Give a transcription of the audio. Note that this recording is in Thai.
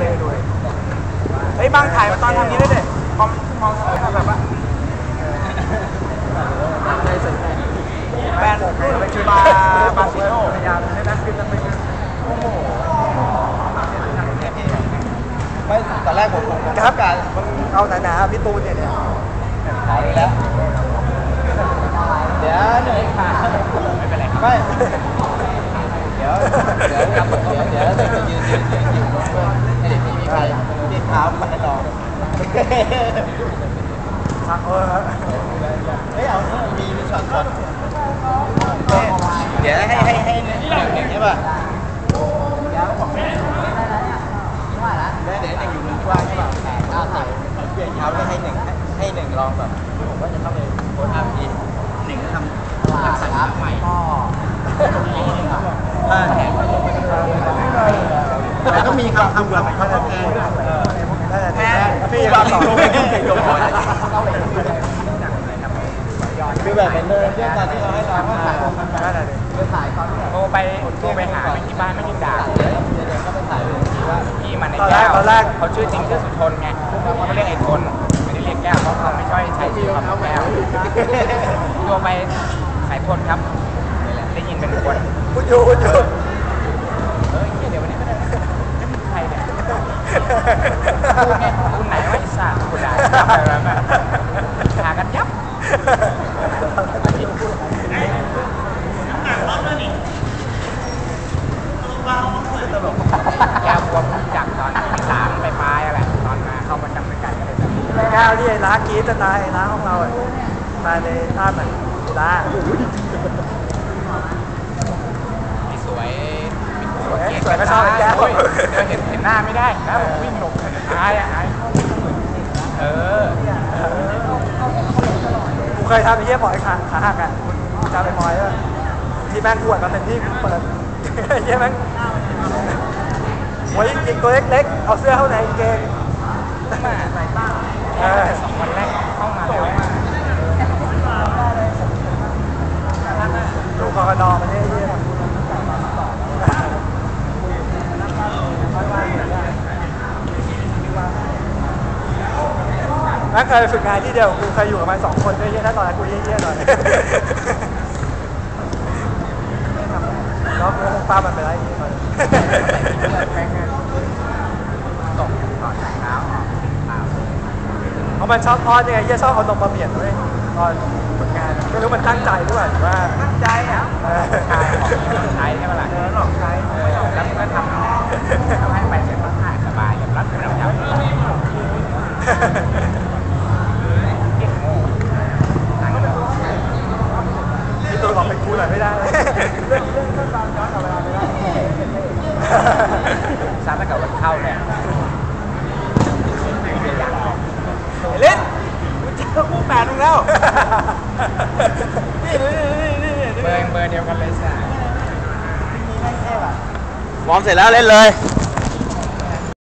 เลยดูเลยเฮ้ยบางถ่ายมาตอนทำนี้ด้วยเด็มองมองแบบว่าแบรนด์รุ่นบาบาซิโนพยายามให้นักขึ้นนักขึ้นโอ้โหไม่ตอนแรกผมผมครับการมันเอาหนาๆพี่ตูนเนี่ยเนี่ยขอดูแล้วเดี๋ยวหนึ่งขาไม่เป็นไรครับไม่เดี๋ยวเดี๋ยวเดี๋ยวเดี๋ยว เดี๋ยวจะยืนยืนยืนยืนให้เด็กมีเท้าพันดอกชักเออเฮ้ยเอามีมีช็อตช็อตเดี๋ยวให้ให้ให้หนึ่งใช่ป่ะเดี๋ยวเดี๋ยวหนึ่งอยู่มุมกว้างใช่ป่ะอ่าถ่ายเปลี่ยนเท้าให้หนึ่งให้หนึ่งลองแบบผมก็จะเข้าไปโพสอาร์พีหนึ่งทำทักษะใหม่ก็ถ้าแหก แต่ต้องมีคำคำแบบเขาจะแก้แม่พี่อยากต่อคือแบบเหมือนเดิมเรื่องการที่เราให้เราว่าถ่ายมันแบบนั่นแหละดิคือถ่ายตอนโทรไปโทรไปหาไปที่บ้านไม่ได้ด่าเดี๋ยวก็ไปถ่ายเลยว่าพี่มันในแก้วตอนแรกเขาชื่อจริงชื่อสุทนไงเขาเรียกไอ้ทนไม่ได้เรียกแก้วเพราะเขาไม่ค่อยใช้ชื่อคำว่าแก้วโทรไปสายทนครับได้ยินเป็นคนพูดอยู่พูดอยู่ เฮ้ยเดี๋ยววันนี้ไม่ได้จะมีใครเนี่ยพูดไง คุณไหนวะไอ้สัตว์คุณด่ายับอะไรแบบหากันยับแก้วบวมจากตอนที่สามไปปลายอะไรตอนมาเข้ามาจำด้วยกันก็เลยแบบแก้วที่ไอ้ร้านกรีดจะนายไอ้ร้านของเราอะตายในท่าไหนร้านไม่สวย สวยสวยก็ชอบไอ้แก้วโอ้ยเดี๋ยวเห็นเห็นหน้าไม่ได้นะผมวิ่งหลบอายอะอายเออกูเคยทำไอ้เหี้ยบ่อยขาขาหักอะมึงจำไอ้บอยป่ะที่แม่งขวดมาเต็มที่กูเปิดไอ้เหี้ยแม่งหัวยิงตัวเล็กๆเอาเสื้อเข้าในกางเกงมาใส่ต้าเออสองวันแรกเข้ามาแล้วดูกรนอมันเนี่ยไอ้เหี้ย แม่งเคยฝึกงานที่เดียวกูเคยอยู่กับมันสองคนด้วยเหี้ยถ้าตอนนั้นกูเหี้ยๆหน่อยแล้วกูป้ามันไปแล้วไอ้เหี้ยมันตกก่อนเช้าเพราะมันชอบทอดเนี่ยไอ้เหี้ยชอบเอานมมาเปลี่ยนด้วยตอนฝึกงานไม่รู้มันตั้งใจด้วยหรือว่าตั้งใจอะเออชายของใช้ใช่ไหมล่ะเออหลอกใช้ เออแล้วมันก็ทำทำให้ไปเสร็จแล้วถ่ายสบายแบบรัดเป็นระดับเก่งโง่หาเงิน พี่ตูนบอกเป็นกูหน่อยไม่ได้เรื่องเรื่องต้นตอนย้อนกลับเวลาไม่ได้ ซัดแล้วกับวัน เข้าเนี่ยเล่นกูเจอกูแปดมึงแล้ว นี่นี่นี่นี่เบอร์เบอร์เดียวกันเลยใช่วอร์มเสร็จแล้วเล่นเลย